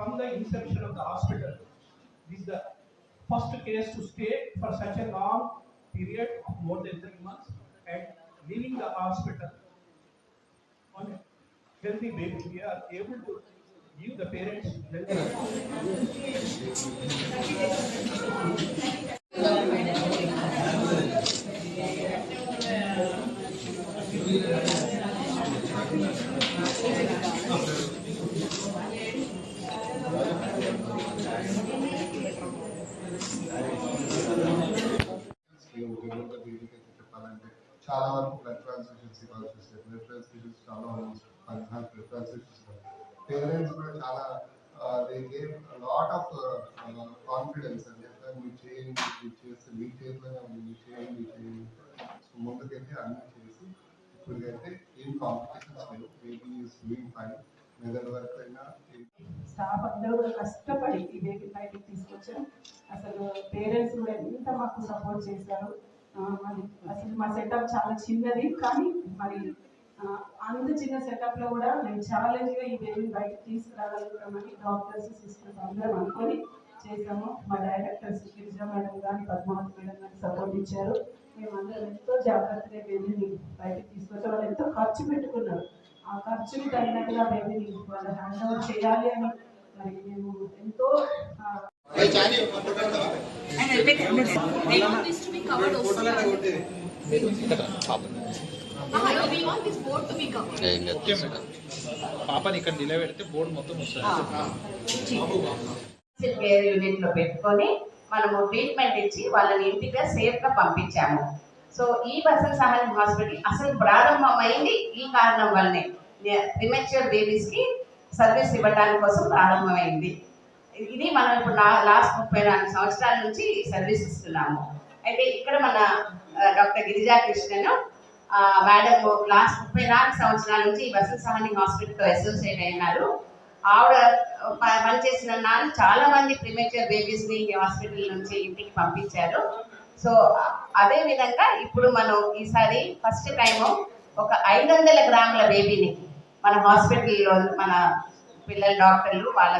from the inception of the hospital. This is the first case to stay for such a long period of more than three months and leaving the hospital on a healthy baby. We are able to give the parents healthy. చాలా వరకు blood transfusions ఇవ్వాల్సి వస్తాయి blood transfusions చాలా పద్నాలుగు blood transfusions parents కూడా చాలా they gain lot of confidence అని చెప్తారు మీరు చేయండి మీరు చేస్తే మీ చేతిలోనే ఉంది మీరు చేయండి మీరు చేయండి. సో ముందుకైతే అన్ని చేసి ఇప్పటికైతే ఏం కాంపిటీషన్స్ లేవు. బేబీ ఈస్ డూయింగ్ ఫైన్ మెదడు వరకు అయినా స్టాఫ్ అందరూ కూడా కష్టపడి ఈ బేబీ బయటికి తీసుకొచ్చారు. అసలు పేరెంట్స్ కూడా ఎంత మాకు సపోర్ట్ చేశారు. మరి అసలు మా సెటప్ చాలా చిన్నది కానీ మరి ఆ, అంత చిన్న సెటప్లో కూడా మేము ఛాలెంజ్గా ఈ బేబీని బయటకు తీసుకురాగలుగుతామని డాక్టర్స్ సిస్టర్స్ అందరం అనుకొని చేసాము మా డైరెక్టర్స్ గిరిజా మేడం కానీ పద్మావతి మేడం కానీ సపోర్ట్ ఇచ్చారు. మేము అందరం ఎంతో జాగ్రత్తగా బేబీని బయటకు తీసుకొచ్చాం. వాళ్ళు ఎంతో ఖర్చు పెట్టుకున్నారు. ఆ ఖర్చుకి తగినట్టుగా బేబీని వాళ్ళు హ్యాండ్ ఓవర్ చేయాలి అని మరి మేము ఎంతో ఆ, We want this to be covered also. No, we want this board to be covered. Okay madam. పాపని ఇక్కడ నిలబెడితే బోర్డు మొత్తం వస్తుంది. కేర్ యూనిట్లో పెట్టుకొని మనము ట్రీట్మెంట్ ఇచ్చి వాళ్ళని ఇంటిగా సేఫ్గా పంపించాము. సో ఈ బసన్ సహాయం హాస్పిటల్ అసలు ప్రారంభమైంది ఈ కారణం వల్లనే. ప్రిమెచ్యూర్ బేబీస్కి సర్వీస్ ఇవ్వడానికి కోసం ప్రారంభమైంది. ఇది మనం ఇప్పుడు లాస్ట్ ముప్పై నాలుగు సంవత్సరాల నుంచి సర్వీస్ ఇస్తున్నాము. అయితే ఇక్కడ మన డాక్టర్ గిరిజా కృష్ణను మేడం లాస్ట్ ముప్పై నాలుగు సంవత్సరాల నుంచి ఈ సహాని హాస్పిటల్తో అసోసియేట్ అయినారు ఆవిడ ప- పనిచేసిన నాన్న చాలా మంది ప్రిమేచర్ బేబీస్ని హాస్పిటల్ నుంచి ఇంటికి పంపించారు. సో అదే విధంగా ఇప్పుడు మనం ఈసారి ఫస్ట్ టైము ఒక ఐదు వందల గ్రాముల బేబీని మన హాస్పిటల్లో మన పిల్లల డాక్టర్లు వాళ్ళ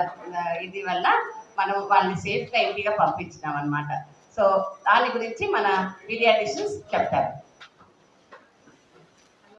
ఇది వల్ల మనం వాళ్ళని సేఫ్గా ఇంటిగా పంపించినాం అనమాట సో దాని గురించి మన పీడియాటిషియన్స్ చెప్తారు.